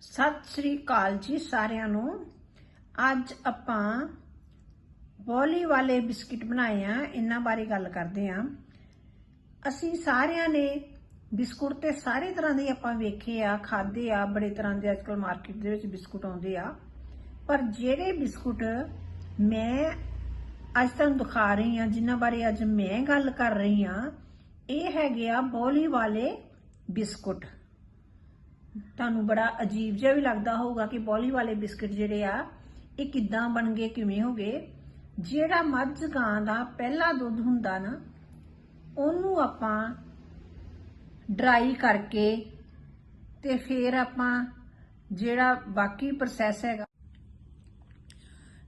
ਸਤਿ ਸ੍ਰੀ ਅਕਾਲ ਜੀ ਸਾਰਿਆਂ ਨੂੰ। ਅੱਜ ਆਪਾਂ ਬੋਲੀ ਵਾਲੇ ਬਿਸਕਿਟ ਬਣਾਏ ਆ, ਇਹਨਾਂ ਬਾਰੇ ਗੱਲ ਕਰਦੇ ਆ। ਅਸੀਂ ਸਾਰਿਆਂ ਨੇ ਬਿਸਕੁਟ ਤੇ ਸਾਰੇ ਤਰ੍ਹਾਂ ਦੇ ਆਪਾਂ ਵੇਖੇ ਆ ਖਾਦੇ ਆ, ਬੜੇ ਤਰ੍ਹਾਂ ਦੇ ਅੱਜਕੱਲ ਮਾਰਕੀਟ ਦੇ ਵਿੱਚ ਬਿਸਕੁਟ ਆਉਂਦੇ ਆ। ਪਰ ਜਿਹੜੇ ਬਿਸਕੁਟ ਮੈਂ ਅੱਜ ਤੁਹਾਨੂੰ ਦਿਖਾ ਰਹੀ ਆ, ਜਿਨ੍ਹਾਂ ਬਾਰੇ ਅੱਜ ਮੈਂ ਗੱਲ ਕਰ ਰਹੀ ਆ, ਇਹ ਹੈਗੇ ਆ ਬੋਲੀ ਵਾਲੇ ਬਿਸਕੁਟ। ਤੁਹਾਨੂੰ ਬੜਾ ਅਜੀਬ ਜਿਹਾ ਵੀ ਲੱਗਦਾ ਹੋਊਗਾ ਕਿ ਬੋਲੀ ਵਾਲੇ ਬਿਸਕਟ ਜਿਹੜੇ ਆ, ਇਹ ਕਿੱਦਾਂ ਬਣ ਗਏ, ਕਿਵੇਂ ਹੋ ਗਏ। ਜਿਹੜਾ ਮੱਝ ਗਾਂ ਦਾ ਪਹਿਲਾ ਦੁੱਧ ਹੁੰਦਾ ਨਾ, ਉਹਨੂੰ ਆਪਾਂ ਡਰਾਈ ਕਰਕੇ ਤੇ ਫਿਰ ਆਪਾਂ ਜਿਹੜਾ ਬਾਕੀ ਪ੍ਰੋਸੈਸ ਹੈਗਾ,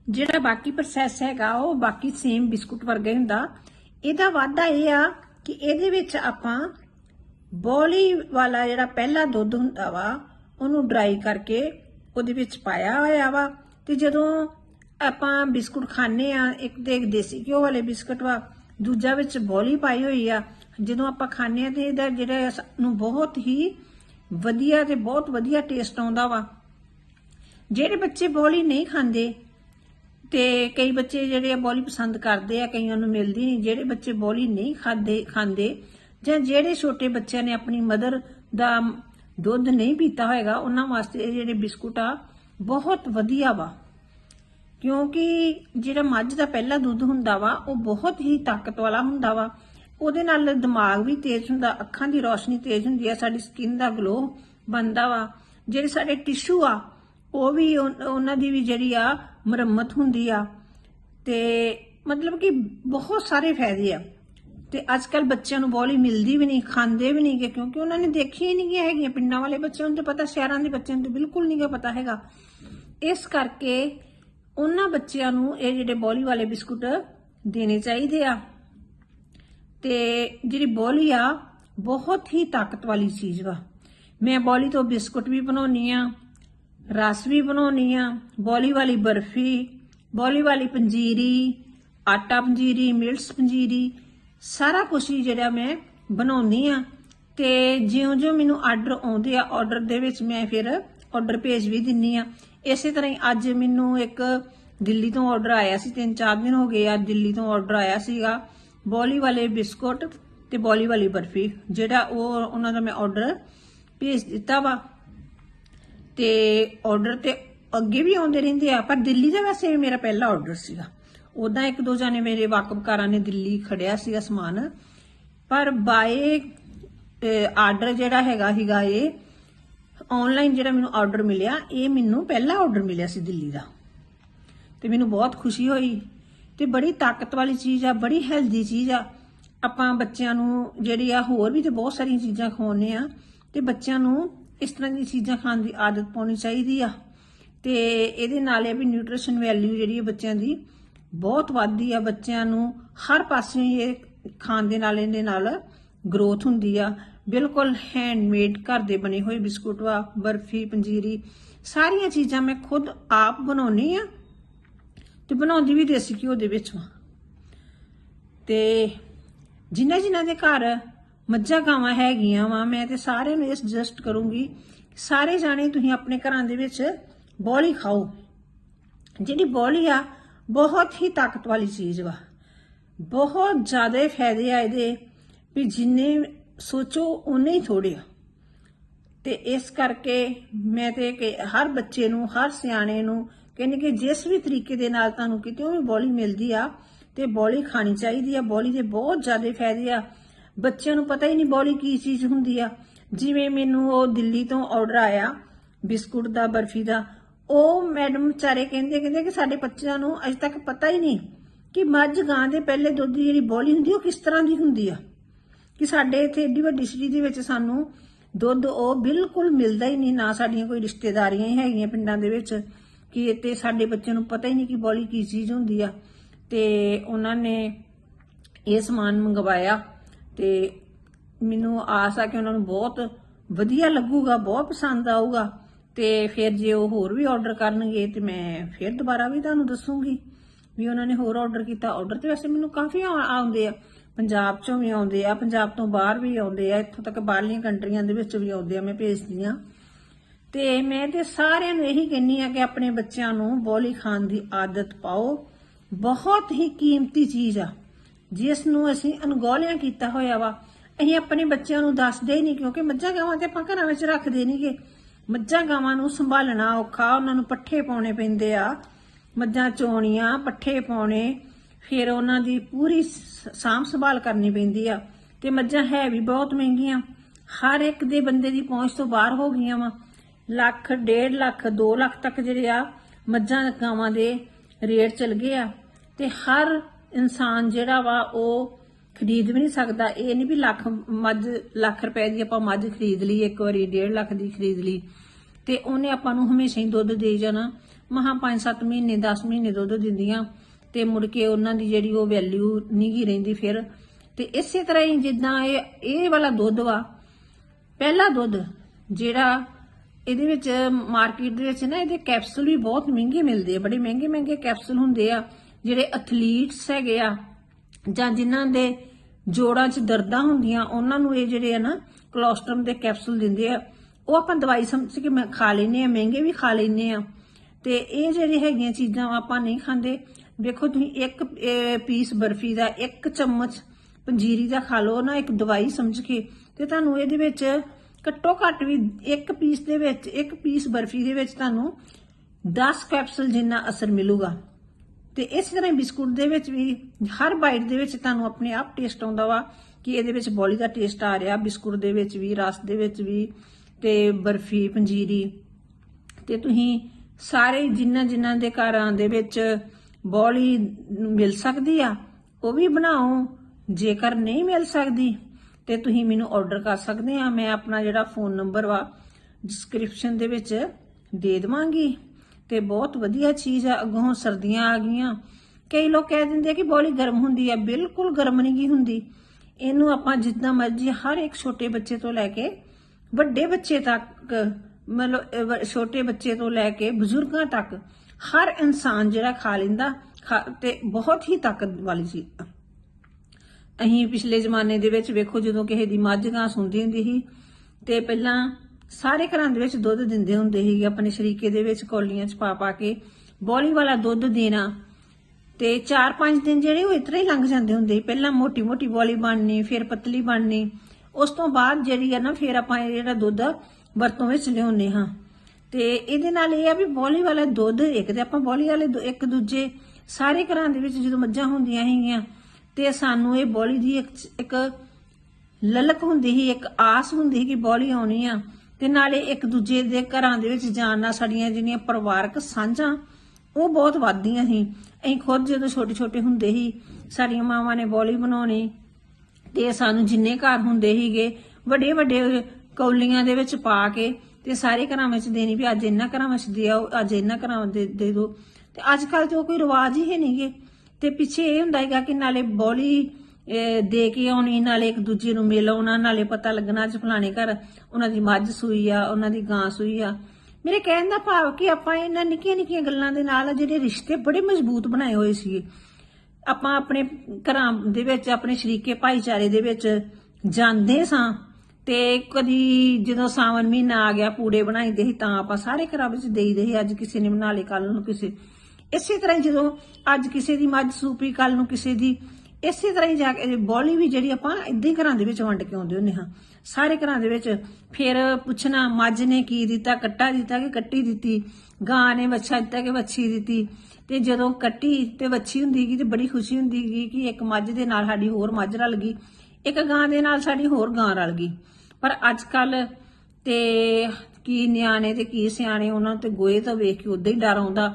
ਜਿਹੜਾ ਬਾਕੀ ਪ੍ਰੋਸੈਸ ਹੈਗਾ, ਉਹ ਬਾਕੀ ਸੇਮ ਬਿਸਕੁਟ ਵਰਗਾ ਹੀ ਹੁੰਦਾ। ਇਹਦਾ ਵਾਧਾ ਇਹ ਆ ਕਿ ਇਹਦੇ ਵਿੱਚ ਆਪਾਂ ਬੋਲੀ ਵਾਲਾ ਜਿਹੜਾ ਪਹਿਲਾ ਦੁੱਧ ਹੁੰਦਾ ਵਾ, ਉਹਨੂੰ ਡਰਾਈ ਕਰਕੇ ਉਹਦੇ ਵਿੱਚ ਪਾਇਆ ਹੋਇਆ ਵਾ। ਤੇ ਜਦੋਂ ਆਪਾਂ ਬਿਸਕੁਟ ਖਾਣੇ ਆ ਇੱਕ ਤੇ ਇੱਕ ਦੇਸੀ ਘਿਓ ਵਾਲੇ ਬਿਸਕੁਟ ਵਾ, ਦੂਜਾ ਵਿੱਚ ਬੋਲੀ ਪਾਈ ਹੋਈ ਆ। ਜਦੋਂ ਆਪਾਂ ਖਾਣੇ ਆ ਤੇ ਇਹਦਾ ਜਿਹੜਾ ਸਾਨੂੰ ਬਹੁਤ ਹੀ ਵਧੀਆ ਤੇ ਬਹੁਤ ਵਧੀਆ ਟੇਸਟ ਆਉਂਦਾ ਵਾ। ਜਿਹੜੇ ਬੱਚੇ ਬੋਲੀ ਨਹੀਂ ਖਾਂਦੇ, ਤੇ ਕਈ ਬੱਚੇ ਜਿਹੜੇ ਆ ਬੋਲੀ ਪਸੰਦ ਕਰਦੇ ਆ, ਕਈਆਂ ਨੂੰ ਮਿਲਦੀ ਨਹੀਂ। ਜਿਹੜੇ ਬੱਚੇ ਬੋਲੀ ਨਹੀਂ ਖਾਂਦੇ ਖਾਂਦੇ ਜਾਂ ਜਿਹੜੇ ਛੋਟੇ ਬੱਚਿਆਂ ਨੇ ਆਪਣੀ ਮਦਰ ਦਾ ਦੁੱਧ ਨਹੀਂ ਪੀਤਾ ਹੋਏਗਾ, ਉਹਨਾਂ ਵਾਸਤੇ ਇਹ ਜਿਹੜੇ ਬਿਸਕੁਟ ਆ, ਬਹੁਤ ਵਧੀਆ ਵਾ। ਕਿਉਂਕਿ ਜਿਹੜਾ ਮੱਝ ਦਾ ਪਹਿਲਾ ਦੁੱਧ ਹੁੰਦਾ ਵਾ, ਉਹ ਬਹੁਤ ਹੀ ਤਾਕਤ ਵਾਲਾ ਹੁੰਦਾ ਵਾ। ਉਹਦੇ ਨਾਲ ਦਿਮਾਗ ਵੀ ਤੇਜ਼ ਹੁੰਦਾ, ਅੱਖਾਂ ਦੀ ਰੋਸ਼ਨੀ ਤੇਜ਼ ਹੁੰਦੀ ਆ, ਸਾਡੀ ਸਕਿਨ ਦਾ ਗਲੋ ਬਣਦਾ ਵਾ। ਜਿਹੜੇ ਸਾਡੇ ਟਿਸ਼ੂ ਆ, ਉਹ ਵੀ ਉਹਨਾਂ ਦੀ ਵੀ ਜਿਹੜੀ ਆ, ਮੁਰੰਮਤ ਹੁੰਦੀ ਆ। ਤੇ ਮਤਲਬ ਕਿ ਬਹੁਤ ਸਾਰੇ ਫਾਇਦੇ ਆ। ਤੇ ਅੱਜ ਕੱਲ ਬੱਚਿਆਂ ਨੂੰ ਬੋਲੀ ਮਿਲਦੀ ਵੀ ਨਹੀਂ, ਖਾਂਦੇ ਵੀ ਨਹੀਂ ਗੇ, ਕਿਉਂਕਿ ਉਹਨਾਂ ਨੇ ਦੇਖੀ ਹੀ ਨਹੀਂ ਹੈਗੀਆਂ। ਪਿੰਡਾਂ ਵਾਲੇ ਬੱਚਿਆਂ ਨੂੰ ਤੇ ਪਤਾ, ਸ਼ਹਿਰਾਂ ਦੇ ਬੱਚਿਆਂ ਨੂੰ ਤੇ ਬਿਲਕੁਲ ਨਹੀਂ ਪਤਾ ਹੈਗਾ। ਇਸ ਕਰਕੇ ਉਹਨਾਂ ਬੱਚਿਆਂ ਨੂੰ ਇਹ ਜਿਹੜੇ ਬੋਲੀ ਵਾਲੇ ਬਿਸਕੁਟ ਦੇਣੇ ਚਾਹੀਦੇ ਆ। ਤੇ ਜਿਹੜੀ ਬੋਲੀ ਆ, ਬਹੁਤ ਹੀ ਤਾਕਤ ਵਾਲੀ ਚੀਜ਼ ਵਾ। ਮੈਂ ਬੋਲੀ ਤੋਂ ਬਿਸਕੁਟ ਵੀ ਬਣਾਉਣੀ ਆ, ਰਸ ਵੀ ਬਣਾਉਣੀ ਆ, ਬੋਲੀ ਵਾਲੀ ਬਰਫੀ, ਬੋਲੀ ਵਾਲੀ ਪੰਜੀਰੀ, ਆਟਾ ਪੰਜੀਰੀ ਮਿਲਸ ਪੰਜੀਰੀ ਸਾਰਾ ਕੁਝ ਹੀ ਜਿਹੜਾ ਮੈਂ ਬਣਾਉਂਦੀ ਆ ਤੇ ਜਿਉਂ-ਜਿਉਂ ਮੈਨੂੰ ਆਰਡਰ ਆਉਂਦੇ ਆ ਆਰਡਰ ਦੇ ਵਿੱਚ ਮੈਂ ਫਿਰ ਆਰਡਰ ਭੇਜ ਵੀ ਦਿੰਨੀ ਆ ਇਸੇ ਤਰ੍ਹਾਂ ਹੀ ਅੱਜ ਮੈਨੂੰ ਇੱਕ ਦਿੱਲੀ ਤੋਂ ਆਰਡਰ ਆਇਆ ਸੀ, ਤਿੰਨ ਚਾਰ ਦਿਨ ਹੋ ਗਏ ਆ ਦਿੱਲੀ ਤੋਂ ਆਰਡਰ ਆਇਆ ਸੀਗਾ, ਬੋਲੀ ਵਾਲੇ ਬਿਸਕੁਟ ਤੇ ਬੋਲੀ ਵਾਲੀ ਬਰਫੀ, ਜਿਹੜਾ ਉਹ ਉਹਨਾਂ ਦਾ ਮੈਂ ਆਰਡਰ ਭੇਜ ਦਿੱਤਾ ਵਾ। ਤੇ ਆਰਡਰ ਤੇ ਅੱਗੇ ਵੀ ਆਉਂਦੇ ਰਹਿੰਦੇ ਆ, ਪਰ ਦਿੱਲੀ ਦਾ ਵੈਸੇ ਵੀ ਮੇਰਾ ਪਹਿਲਾ ਆਰਡਰ ਸੀਗਾ। ਉਦਾਂ ਇੱਕ ਦੋ ਜਾਨੇ ਮੇਰੇ ਵਾਕਫਕਾਰਾਂ ਨੇ ਦਿੱਲੀ ਖੜਿਆ ਸੀਗਾ ਸਮਾਨ। ਪਰ ਬਾਏ ਆਰਡਰ ਜਿਹੜਾ ਹੈਗਾ ਹੀਗਾ ਇਹ ਆਨਲਾਈਨ ਜਿਹੜਾ ਮੈਨੂੰ ਆਰਡਰ ਮਿਲਿਆ, ਇਹ ਮੈਨੂੰ ਪਹਿਲਾ ਆਰਡਰ ਮਿਲਿਆ ਸੀ ਦਿੱਲੀ ਦਾ। ਤੇ ਮੈਨੂੰ ਬਹੁਤ ਖੁਸ਼ੀ ਹੋਈ ਤੇ ਬੜੀ ਤਾਕਤ ਵਾਲੀ ਚੀਜ਼ ਆ, ਬੜੀ ਹੈਲਦੀ ਚੀਜ਼ ਆ। ਆਪਾਂ ਬੱਚਿਆਂ ਨੂੰ ਜਿਹੜੀ ਆ, ਹੋਰ ਵੀ ਤੇ ਬਹੁਤ ਸਾਰੀਆਂ ਚੀਜ਼ਾਂ ਖਵਾਉਂਦੇ ਆ ਤੇ ਬੱਚਿਆਂ ਨੂੰ ਇਸ ਤਰ੍ਹਾਂ ਦੀਆਂ ਚੀਜ਼ਾਂ ਖਾਣ ਦੀ ਆਦਤ ਪਾਉਣੀ ਚਾਹੀਦੀ ਆ। ਤੇ ਇਹਦੇ ਨਾਲ ਇਹ ਵੀ ਨਿਊਟ੍ਰੀਸ਼ਨ ਵੈਲਿਊ ਜਿਹੜੀ ਹੈ ਬੱਚਿਆਂ ਦੀ ਬਹੁਤ ਵੱਧਦੀ ਆ ਬੱਚਿਆਂ ਨੂੰ। ਹਰ ਪਾਸੇ ਇਹ ਖਾਣ ਦੇ ਨਾਲ, ਇਹਦੇ ਨਾਲ ਗਰੋਥ ਹੁੰਦੀ ਆ। ਬਿਲਕੁਲ ਹੈਂਡਮੇਡ ਘਰ ਦੇ ਬਣੇ ਹੋਏ ਬਿਸਕੁਟ ਵਾ, ਬਰਫੀ, ਪੰਜੀਰੀ, ਸਾਰੀਆਂ ਚੀਜ਼ਾਂ ਮੈਂ ਖੁਦ ਆਪ ਬਣਾਉਣੀ ਆ ਤੇ ਬਣਾਉਂਦੀ ਵੀ ਦੇਸੀ ਘਿਓ ਦੇ ਵਿੱਚ ਵਾਂ। ਤੇ ਜਿਨ੍ਹਾਂ ਜਿਨ੍ਹਾਂ ਦੇ ਘਰ ਮੱਝਾਂ ਗਾਵਾਂ ਹੈਗੀਆਂ ਵਾ, ਮੈਂ ਤੇ ਸਾਰਿਆਂ ਨੂੰ ਇਹ ਸੁਜੈਸਟ ਕਰੂੰਗੀ, ਸਾਰੇ ਜਾਣੇ ਤੁਸੀਂ ਆਪਣੇ ਘਰਾਂ ਦੇ ਵਿੱਚ ਬੋਲੀ ਖਾਓ। ਜਿਹੜੀ ਬੋਲੀ ਆ ਬਹੁਤ ਹੀ ਤਾਕਤ ਵਾਲੀ ਚੀਜ਼ ਵਾ। ਬਹੁਤ ਜ਼ਿਆਦਾ ਫਾਇਦੇ ਆ ਇਹਦੇ ਵੀ ਜਿੰਨੇ ਸੋਚੋ ਉਨੇ ਹੀ ਥੋੜੇ ਆ। ਤੇ ਇਸ ਕਰਕੇ ਮੈਂ ਤੇ ਕਿ ਹਰ ਬੱਚੇ ਨੂੰ, ਹਰ ਸਿਆਣੇ ਨੂੰ ਕਹਿੰਦੇ ਕਿ ਜਿਸ ਵੀ ਤਰੀਕੇ ਦੇ ਨਾਲ ਤੁਹਾਨੂੰ ਕਿਤੇ ਵੀ ਬੋਲੀ ਮਿਲਦੀ ਆ ਤੇ ਬੋਲੀ ਖਾਣੀ ਚਾਹੀਦੀ ਆ। ਬੋਲੀ ਦੇ ਬਹੁਤ ਜ਼ਿਆਦਾ ਫਾਇਦੇ ਆ। ਬੱਚਿਆਂ ਨੂੰ ਪਤਾ ਹੀ ਨਹੀਂ ਬੋਲੀ ਕੀ ਚੀਜ਼ ਹੁੰਦੀ ਆ। ਜਿਵੇਂ ਮੈਨੂੰ ਉਹ ਦਿੱਲੀ ਤੋਂ ਆਰਡਰ ਆਇਆ ਬਿਸਕੁਟ ਦਾ, ਬਰਫੀ ਦਾ ਉਹ ਮੈਡਮ ਵਿਚਾਰੇ ਕਹਿੰਦੇ ਕਹਿੰਦੇ ਕਿ ਸਾਡੇ ਬੱਚਿਆਂ ਨੂੰ ਅਜੇ ਤੱਕ ਪਤਾ ਹੀ ਨਹੀਂ ਕਿ ਮੱਝ ਗਾਂ ਦੇ ਪਹਿਲੇ ਦੁੱਧ ਦੀ ਜਿਹੜੀ ਬੋਲੀ ਹੁੰਦੀ ਉਹ ਕਿਸ ਤਰ੍ਹਾਂ ਦੀ ਹੁੰਦੀ ਆ। ਕਿ ਸਾਡੇ ਇੱਥੇ ਏਡੀ ਵੱਡੀ ਸਿਟੀ ਦੇ ਵਿੱਚ ਸਾਨੂੰ ਦੁੱਧ ਉਹ ਬਿਲਕੁਲ ਮਿਲਦਾ ਹੀ ਨਹੀਂ, ਨਾ ਸਾਡੀਆਂ ਕੋਈ ਰਿਸ਼ਤੇਦਾਰੀਆਂ ਹੀ ਹੈਗੀਆਂ ਪਿੰਡਾਂ ਦੇ ਵਿੱਚ, ਕਿ ਇੱਥੇ ਸਾਡੇ ਬੱਚਿਆਂ ਨੂੰ ਪਤਾ ਹੀ ਨਹੀਂ ਕਿ ਬੋਲੀ ਕੀ ਚੀਜ਼ ਹੁੰਦੀ ਆ। ਤੇ ਉਹਨਾਂ ਨੇ ਇਹ ਸਮਾਨ ਮੰਗਵਾਇਆ ਤੇ ਮੈਨੂੰ ਆਸ ਆ ਕਿ ਉਹਨਾਂ ਨੂੰ ਬਹੁਤ ਵਧੀਆ ਲੱਗੂਗਾ, ਬਹੁਤ ਪਸੰਦ ਆਊਗਾ। ਤੇ ਫਿਰ ਜੇ ਉਹ ਹੋਰ ਵੀ ਆਰਡਰ ਕਰਨਗੇ ਤੇ ਮੈਂ ਫਿਰ ਦੁਬਾਰਾ ਵੀ ਤੁਹਾਨੂੰ ਦੱਸੂਗੀ ਵੀ ਉਹਨਾਂ ਨੇ ਹੋਰ ਆਰਡਰ ਕੀਤਾ। ਆਰਡਰ ਤੇ ਵੈਸੇ ਮੈਨੂੰ ਕਾਫੀ ਆ- ਆਉਂਦੇ ਆ। ਪੰਜਾਬ ਚੋਂ ਵੀ ਆਉਂਦੇ ਆ, ਪੰਜਾਬ ਤੋਂ ਬਾਹਰ ਵੀ ਆਉਂਦੇ ਆ। ਇੱਥੋਂ ਤੱਕ ਬਾਹਰਲੀਆਂ ਕੰਟਰੀਆਂ ਦੇ ਵਿੱਚ ਵੀ ਆਉਂਦੇ ਆ, ਮੈਂ ਭੇਜਦੀ ਆ ਤੇ ਮੈਂ ਤੇ ਸਾਰਿਆਂ ਨੂੰ ਇਹੀ ਕਹਿੰਨੀ ਆ ਕਿ ਆਪਣੇ ਬੱਚਿਆਂ ਨੂੰ ਬੋਲੀ ਖਾਣ ਦੀ ਆਦਤ ਪਾਓ। ਬਹੁਤ ਹੀ ਕੀਮਤੀ ਚੀਜ਼ ਆ, ਜਿਸ ਨੂੰ ਅਸੀਂ ਅਣਗੌਲਿਆਂ ਕੀਤਾ ਹੋਇਆ ਵਾ। ਅਸੀਂ ਆਪਣੇ ਬੱਚਿਆਂ ਨੂੰ ਦੱਸਦੇ ਹੀ ਨਹੀਂ, ਕਿਉਂਕਿ ਮੱਝਾਂ ਗਾਵਾਂ ਤੇ ਆਪਾਂ ਘਰਾਂ ਵਿੱਚ ਰੱਖਦੇ ਨਹੀਂਗੇ। ਮੱਝਾਂ ਗਾਵਾਂ ਨੂੰ ਸੰਭਾਲਣਾ ਔਖਾ, ਉਹਨਾਂ ਨੂੰ ਪੱਠੇ ਪਾਉਣੇ ਪੈਂਦੇ ਆ। ਮੱਝਾਂ ਚੋਣੀਆਂ, ਪੱਠੇ ਪਾਉਣੇ, ਫਿਰ ਉਹਨਾਂ ਦੀ ਪੂਰੀ ਸਾਂਭ ਸੰਭਾਲ ਕਰਨੀ ਪੈਂਦੀ ਆ। ਤੇ ਮੱਝਾਂ ਹੈ ਵੀ ਬਹੁਤ ਮਹਿੰਗੀਆਂ। ਹਰ ਇੱਕ ਦੇ ਬੰਦੇ ਦੀ ਪਹੁੰਚ ਤੋਂ ਬਾਹਰ ਹੋ ਗਈਆਂ ਵਾ। ਲੱਖ, ਡੇਢ ਲੱਖ 2 ਲੱਖ ਤੱਕ ਜਿਹੜੇ ਆ ਮੱਝਾਂ ਗਾਵਾਂ ਦੇ ਰੇਟ ਚਲ ਗਏ ਆ। ਤੇ ਹਰ ਇਨਸਾਨ ਜਿਹੜਾ ਵਾ ਉਹ ਖਰੀਦ ਵੀ ਨਹੀਂ ਸਕਦਾ। ਇਹ ਨਹੀਂ ਵੀ ਲੱਖ ਮੱਝ, ਲੱਖ ਰੁਪਏ ਦੀ ਆਪਾਂ ਮੱਝ ਖਰੀਦ ਲਈ, ਇੱਕ ਵਾਰੀ 1.5 ਲੱਖ ਦੀ ਖਰੀਦ ਲਈ। ਤੇ ਉਹਨੇ ਆਪਾਂ ਨੂੰ ਹਮੇਸ਼ਾ ਹੀ ਦੁੱਧ ਦੇ ਜਾਣਾ। ਮਹਾ 5-7 ਮਹੀਨੇ 10 ਮਹੀਨੇ ਦੁੱਧ ਦਿੰਦੀਆਂ। ਤੇ ਮੁੜ ਕੇ ਉਹਨਾਂ ਦੀ ਜਿਹੜੀ ਉਹ ਵੈਲਿਊ ਨਹੀਂ ਰਹਿੰਦੀ ਫਿਰ। ਤੇ ਇਸੇ ਤਰ੍ਹਾਂ ਹੀ ਜਿੱਦਾਂ ਇਹ ਇਹ ਵਾਲਾ ਦੁੱਧ ਵਾ, ਪਹਿਲਾ ਦੁੱਧ ਜਿਹੜਾ ਇਹਦੇ ਵਿੱਚ ਮਾਰਕੀਟ ਦੇ ਵਿੱਚ ਨਾ ਇਹਦੇ ਕੈਪਸੂਲ ਵੀ ਬਹੁਤ ਮਹਿੰਗੇ ਮਿਲਦੇ ਆ। ਬੜੇ ਮਹਿੰਗੇ ਮਹਿੰਗੇ ਕੈਪਸੂਲ ਹੁੰਦੇ ਆ। ਜਿਹੜੇ ਐਥਲੀਟਸ ਹੈਗੇ ਆ ਜਾਂ ਜਿਨ੍ਹਾਂ ਦੇ ਜੋੜਾਂ 'ਚ ਦਰਦਾਂ ਹੁੰਦੀਆਂ, ਉਹਨਾਂ ਨੂੰ ਇਹ ਜਿਹੜੇ ਆ ਨਾ ਕੋਲੋਸਟ੍ਰਮ ਦੇ ਕੈਪਸੂਲ ਦਿੰਦੇ ਆ, ਉਹ ਆਪਾਂ ਦਵਾਈ ਸਮਝ ਕੇ ਮੈਂ ਖਾ ਲੈਨੇ ਆ, ਮਹਿੰਗੇ ਵੀ ਖਾ ਲੈਨੇ ਆ। ਤੇ ਇਹ ਜਿਹੜੇ ਹੈਗੀਆਂ ਚੀਜ਼ਾਂ ਆਪਾਂ ਨਹੀਂ ਖਾਂਦੇ। ਵੇਖੋ ਤੁਸੀਂ ਇੱਕ ਪੀਸ ਬਰਫੀ ਦਾ ਇੱਕ ਚਮਚ ਪੰਜੀਰੀ ਦਾ ਖਾ ਲਓ ਨਾ ਇੱਕ ਦਵਾਈ ਸਮਝ ਕੇ। ਤੇ ਤੁਹਾਨੂੰ ਇਹਦੇ ਵਿੱਚ ਘੱਟੋ ਘੱਟ ਵੀ ਇੱਕ ਪੀਸ ਦੇ ਵਿੱਚ, ਇੱਕ ਪੀਸ ਬਰਫੀ ਦੇ ਵਿੱਚ ਤੁਹਾਨੂੰ 10 ਕੈਪਸੂਲ ਜਿੰਨਾ ਅਸਰ ਮਿਲੂਗਾ। ਤੇ ਇਸੇ ਤਰ੍ਹਾਂ ਹੀ ਬਿਸਕੁਟ ਦੇ ਵਿੱਚ ਵੀ ਹਰ ਬਾਈਟ ਦੇ ਵਿੱਚ ਤੁਹਾਨੂੰ ਆਪਣੇ ਆਪ ਟੇਸਟ ਆਉਂਦਾ ਵਾ ਕਿ ਇਹਦੇ ਵਿੱਚ ਬੋਲੀ ਦਾ ਟੇਸਟ ਆ ਰਿਹਾ, ਬਿਸਕੁਟ ਦੇ ਵਿੱਚ ਵੀ, ਰਸ ਦੇ ਵਿੱਚ ਵੀ ਤੇ ਬਰਫੀ, ਪੰਜੀਰੀ ਤੇ ਤੁਸੀਂ ਸਾਰੇ ਜਿਨ੍ਹਾਂ ਜਿਨ੍ਹਾਂ ਦੇ ਘਰਾਂ ਦੇ ਵਿੱਚ ਬੋਲੀ ਮਿਲ ਸਕਦੀ ਆ, ਉਹ ਵੀ ਬਣਾਓ। ਜੇਕਰ ਨਹੀਂ ਮਿਲ ਸਕਦੀ ਤੇ ਤੁਸੀਂ ਮੈਨੂੰ ਆਰਡਰ ਕਰ ਸਕਦੇ ਆ। ਮੈਂ ਆਪਣਾ ਜਿਹੜਾ ਫੋਨ ਨੰਬਰ ਵਾ ਡਿਸਕ੍ਰਿਪਸ਼ਨ ਦੇ ਵਿੱਚ ਦੇ ਦਵਾਂਗੀ। ਤੇ ਬਹੁਤ ਵਧੀਆ ਚੀਜ਼ ਆ, ਅੱਗੋਂ ਸਰਦੀਆਂ ਆ ਗਈਆਂ। ਕਈ ਲੋਕ ਕਹਿ ਦਿੰਦੇ ਆ ਕਿ ਬੋਲੀ ਗਰਮ ਹੁੰਦੀ ਆ। ਬਿਲਕੁਲ ਗਰਮ ਨਹੀਂ ਗੀ ਹੁੰਦੀ। ਇਹਨੂੰ ਆਪਾਂ ਜਿੱਦਾਂ ਮਰਜ਼ੀ ਹਰ ਇੱਕ ਛੋਟੇ ਬੱਚੇ ਤੋਂ ਲੈ ਕੇ ਵੱਡੇ ਬੱਚੇ ਤੱਕ, ਮਤਲਬ ਛੋਟੇ ਬੱਚੇ ਤੋਂ ਲੈ ਕੇ ਬਜ਼ੁਰਗਾਂ ਤੱਕ ਹਰ ਇਨਸਾਨ ਜਿਹੜਾ ਖਾ ਲੈਂਦਾ, ਖਾ- ਤੇ ਬਹੁਤ ਹੀ ਤਾਕਤ ਵਾਲੀ ਚੀਜ਼ ਆ। ਅਸੀਂ ਪਿਛਲੇ ਜ਼ਮਾਨੇ ਦੇ ਵਿੱਚ ਵੇਖੋ ਜਦੋਂ ਕਿਸੇ ਦੀ ਮੱਝ ਗਾਂ ਹੁੰਦੀ ਹੁੰਦੀ ਸੀ, ਤੇ ਪਹਿਲਾਂ ਸਾਰੇ ਘਰਾਂ ਦੇ ਵਿੱਚ ਦੁੱਧ ਦਿੰਦੇ ਹੁੰਦੇ ਸੀਗੇ, ਆਪਣੇ ਸ਼ਰੀਕੇ ਦੇ ਵਿੱਚ ਕੌਲੀਆਂ 'ਚ ਪਾ ਪਾ ਕੇ। ਬੋਲੀ ਵਾਲਾ ਦੁੱਧ ਦੇਣਾ। ਤੇ 4-5 ਦਿਨ ਜਿਹੜੇ ਉਹ ਇਤਰੇ ਹੀ ਲੰਘ ਜਾਂਦੇ ਹੁੰਦੇ ਸੀ। ਪਹਿਲਾਂ ਮੋਟੀ-ਮੋਟੀ ਬੋਲੀ ਬਣਨੀ, ਫਿਰ ਪਤਲੀ ਬਣਨੀ। ਉਸ ਤੋਂ ਬਾਅਦ ਜਿਹੜੀ ਆ ਨਾ, ਫਿਰ ਆਪਾਂ ਇਹ ਜਿਹੜਾ ਦੁੱਧ ਵਰਤੋਂ ਵਿੱਚ ਲਿਆਉਂਦੇ ਹਾਂ। ਤੇ ਇਹਦੇ ਨਾਲ ਇਹ ਆ ਵੀ ਬੋਲੀ ਵਾਲਾ ਦੁੱਧ ਇੱਕ ਤੇ ਆਪਾਂ ਬੋਲੀ ਵਾਲੇ ਦੁ- ਇੱਕ ਦੂਜੇ ਸਾਰੇ ਘਰਾਂ ਦੇ ਵਿੱਚ ਜਦੋਂ ਮੱਝਾਂ ਹੁੰਦੀਆਂ ਸੀਗੀਆਂ, ਤੇ ਸਾਨੂੰ ਇਹ ਬੋਲੀ ਦੀ ਇੱਕ ਇੱਕ ਲਲਕ ਹੁੰਦੀ ਸੀ, ਇੱਕ ਆਸ ਹੁੰਦੀ ਸੀ ਕਿ ਬੋਲੀ ਆਉਣੀ ਆ। ਤੇ ਨਾਲੇ ਇੱਕ ਦੂਜੇ ਦੇ ਘਰਾਂ ਦੇ ਵਿੱਚ ਜਾਣ ਨਾਲ ਸਾਡੀਆਂ ਜਿਹੜੀਆਂ ਪਰਿਵਾਰਕ ਸਾਂਝਾਂ, ਉਹ ਬਹੁਤ ਵੱਧਦੀਆਂ ਸੀ। ਅਸੀਂ ਖੁਦ ਜਦੋਂ ਛੋਟੇ ਛੋਟੇ ਹੁੰਦੇ ਸੀ, ਸਾਡੀਆਂ ਮਾਵਾਂ ਨੇ ਬੋਲੀ ਬਣਾਉਣੀ ਤੇ ਸਾਨੂੰ ਜਿੰਨੇ ਘਰ ਹੁੰਦੇ ਸੀਗੇ ਵੱਡੇ ਵੱਡੇ ਕੌਲੀਆਂ ਦੇ ਵਿੱਚ ਪਾ ਕੇ ਤੇ ਸਾਰੇ ਘਰਾਂ ਵਿੱਚ ਦੇਣੀ ਵੀ ਅੱਜ ਇਹਨਾਂ ਘਰਾਂ ਵਿੱਚ ਦੇ ਆਓ, ਅੱਜ ਇਹਨਾਂ ਘਰਾਂ ਦੇ ਦੇ ਦਿਓ ਤੇ ਅੱਜ ਕੱਲ ਤੇ ਉਹ ਕੋਈ ਰਿਵਾਜ ਹੀ ਨਹੀਂਗੇ ਤੇ ਪਿੱਛੇ ਇਹ ਹੁੰਦਾ ਹੈਗਾ ਕਿ ਨਾਲੇ ਬੋਲੀ ਅਹ, ਦੇ ਕੇ ਆਉਣੀ ਨਾਲੇ ਇੱਕ ਦੂਜੇ ਨੂੰ ਮਿਲ ਆਉਣਾ ਨਾਲੇ ਪਤਾ ਲੱਗਣਾ ਅੱਜ ਫਲਾਣੇ ਘਰ ਉਹਨਾਂ ਦੀ ਮੱਝ ਸੂਈ ਆ ਉਹਨਾਂ ਦੀ ਗਾਂ ਸੂਈ ਆ। ਮੇਰੇ ਕਹਿਣ ਦਾ ਭਾਵ ਕਿ ਆਪਾਂ ਇਹਨਾਂ ਨਿੱਕੀਆਂ ਨਿੱਕੀਆਂ ਗੱਲਾਂ ਦੇ ਨਾਲ ਜਿਹੜੇ ਰਿਸ਼ਤੇ ਬੜੇ ਮਜ਼ਬੂਤ ਬਣਾਏ ਹੋਏ ਸੀਗੇ। ਆਪਾਂ ਆਪਣੇ ਘਰਾਂ ਦੇ ਵਿੱਚ ਆਪਣੇ ਸ਼ਰੀਕੇ ਭਾਈਚਾਰੇ ਦੇ ਵਿੱਚ ਜਾਂਦੇ ਸਾਂ ਤੇ ਕਦੀ ਜਦੋਂ ਸਾਵਨ ਮਹੀਨਾ ਆ ਗਿਆ ਪੂੜੇ ਬਣਾਈਦੇ ਸੀ ਤਾਂ ਆਪਾਂ ਸਾਰੇ ਘਰਾਂ ਵਿੱਚ ਦੇਈਦੇ ਸੀ ਅੱਜ ਕਿਸੇ ਨੇ ਬਣਾ ਲਏ ਕੱਲ ਨੂੰ ਕਿਸੇ। ਇਸੇ ਤਰ੍ਹਾਂ ਹੀ ਜਦੋਂ ਅੱਜ ਕਿਸੇ ਦੀ ਮੱਝ ਸੂਪੀ ਕੱਲ ਨੂੰ ਕਿਸੇ ਦੀ ਇਸੇ ਤਰ੍ਹਾਂ ਹੀ ਜਾ ਕੇ ਬੋਲੀ ਵੀ ਜਿਹੜੀ ਆਪਾਂ ਇਦਾਂ ਹੀ ਘਰਾਂ ਦੇ ਵਿੱਚ ਵੰਡ ਕੇ ਆਉਂਦੇ ਹੁੰਦੇ ਹਾਂ। ਸਾਰੇ ਘਰਾਂ ਦੇ ਵਿੱਚ ਫਿਰ ਪੁੱਛਣਾ, ਮੱਝ ਨੇ ਕੀ ਦਿੱਤਾ, ਕੱਟਾ ਦਿੱਤਾ ਕਿ ਕੱਟੀ ਦਿੱਤੀ? ਗਾਂ ਨੇ ਵੱਛਾ ਦਿੱਤਾ ਕਿ ਵੱਛੀ ਦਿੱਤੀ? ਤੇ ਜਦੋਂ ਕੱਟੀ ਤੇ ਵੱਛੀ ਹੁੰਦੀ ਗਈ ਤੇ ਬੜੀ ਖੁਸ਼ੀ ਹੁੰਦੀ ਗਈ ਕਿ ਇੱਕ ਮੱਝ ਦੇ ਨਾਲ ਸਾਡੀ ਹੋਰ ਮੱਝ ਰਲ ਗਈ, ਇੱਕ ਗਾਂ ਦੇ ਨਾਲ ਸਾਡੀ ਹੋਰ ਗਾਂ ਰਲ ਗਈ। ਪਰ ਅੱਜ ਕੱਲ ਤੇ ਕੀ ਨਿਆਣੇ ਤੇ ਕੀ ਸਿਆਣੇ ਉਹਨਾਂ ਨੂੰ ਤੇ ਗੋਏ ਤਾਂ ਵੇਖ ਕੇ ਉਦਾਂ ਹੀ ਡਰ ਆਉਂਦਾ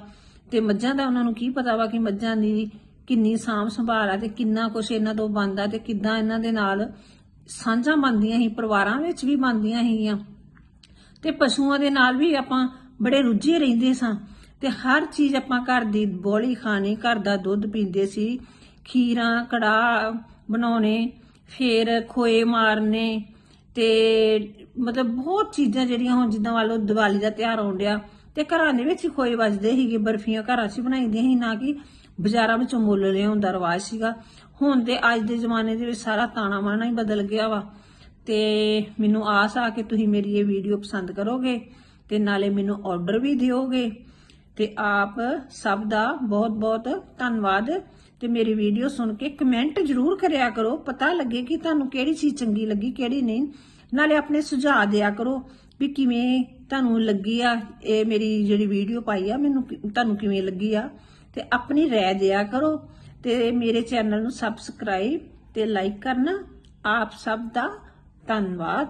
ਤੇ ਮੱਝਾਂ ਦਾ ਉਹਨਾਂ ਨੂੰ ਕੀ ਪਤਾ ਵਾ ਕਿ ਮੱਝਾਂ ਦੀ ਕਿੰਨੀ ਸਾਂਭ ਸੰਭਾਲ ਆ ਤੇ ਕਿੰਨਾ ਕੁਛ ਇਹਨਾਂ ਤੋਂ ਬਣਦਾ ਤੇ ਕਿੱਦਾਂ ਇਹਨਾਂ ਦੇ ਨਾਲ ਸਾਂਝਾਂ ਬਣਦੀਆਂ ਸੀ, ਪਰਿਵਾਰਾਂ ਵਿੱਚ ਵੀ ਬਣਦੀਆਂ ਸੀਗੀਆਂ। ਤੇ ਪਸ਼ੂਆਂ ਦੇ ਨਾਲ ਵੀ ਆਪਾਂ ਬੜੇ ਰੁੱਝੇ ਰਹਿੰਦੇ ਸਾਂ। ਤੇ ਹਰ ਚੀਜ਼ ਆਪਾਂ ਘਰ ਦੀ ਬੋਲੀ ਖਾਣੀ, ਘਰ ਦਾ ਦੁੱਧ ਪੀਂਦੇ ਸੀ, ਖੀਰਾਂ ਕੜਾ ਬਣਾਉਣੇ, ਫਿਰ ਖੋਏ ਮਾਰਨੇ ਤੇ ਮਤਲਬ ਬਹੁਤ ਚੀਜ਼ਾਂ ਜਿਹੜੀਆਂ ਹੁਣ ਜਿੱਦਾਂ ਵਾਲੋ ਦੀਵਾਲੀ ਦਾ ਤਿਉਹਾਰ ਆਉਣ ਡਿਆ ਤੇ ਘਰਾਂ ਦੇ ਵਿੱਚ ਹੀ ਖੋਏ ਵੱਜਦੇ ਸੀਗੇ, ਬਰਫੀਆਂ ਘਰਾਂ 'ਚ ਹੀ ਬਣਾਈਦੀਆਂ ਸੀ, ਨਾ ਕਿ ਬਾਜ਼ਾਰਾਂ ਵਿੱਚੋਂ ਮੁੱਲ ਲਿਆਉਣ ਦਾ ਰਿਵਾਜ ਸੀਗਾ। ਹੁਣ ਤੇ ਅੱਜ ਦੇ ਜ਼ਮਾਨੇ ਦੇ ਵਿੱਚ ਸਾਰਾ ਤਾਣਾ ਮਾਣਾ ਹੀ ਬਦਲ ਗਿਆ ਵਾ। ਤੇ ਮੈਨੂੰ ਆਸ ਆ ਕਿ ਤੁਸੀਂ ਮੇਰੀ ਇਹ ਵੀਡੀਓ ਪਸੰਦ ਕਰੋਗੇ ਤੇ ਨਾਲੇ ਮੈਨੂੰ ਆਰਡਰ ਵੀ ਦਿਓਗੇ। ਤੇ ਆਪ ਸਭ ਦਾ ਬਹੁਤ ਬਹੁਤ ਧੰਨਵਾਦ। ਤੇ ਮੇਰੀ ਵੀਡੀਓ ਸੁਣ ਕੇ ਕਮੈਂਟ ਜ਼ਰੂਰ ਕਰਿਆ ਕਰੋ। ਪਤਾ ਲੱਗੇ ਕਿ ਤੁਹਾਨੂੰ ਕਿਹੜੀ ਚੀਜ਼ ਚੰਗੀ ਲੱਗੀ, ਕਿਹੜੀ ਨਹੀਂ। ਨਾਲੇ ਆਪਣੇ ਸੁਝਾਅ ਦਿਆ ਕਰੋ ਵੀ ਕਿਵੇਂ ਤੁਹਾਨੂੰ ਲੱਗੀ ਆ, ਇਹ ਮੇਰੀ ਜਿਹੜੀ ਵੀਡੀਓ ਪਾਈ ਆ, ਮੈਨੂੰ ਤੁਹਾਨੂੰ ਕਿਵੇਂ ਲੱਗੀ ਆ? ਤੇ ਆਪਣੀ ਰਾਏ ਦਿਆ ਕਰੋ ਤੇ ਮੇਰੇ ਚੈਨਲ ਨੂੰ ਸਬਸਕ੍ਰਾਈਬ ਤੇ ਲਾਈਕ ਕਰਨਾ। ਆਪ ਸਭ ਦਾ ਧੰਨਵਾਦ।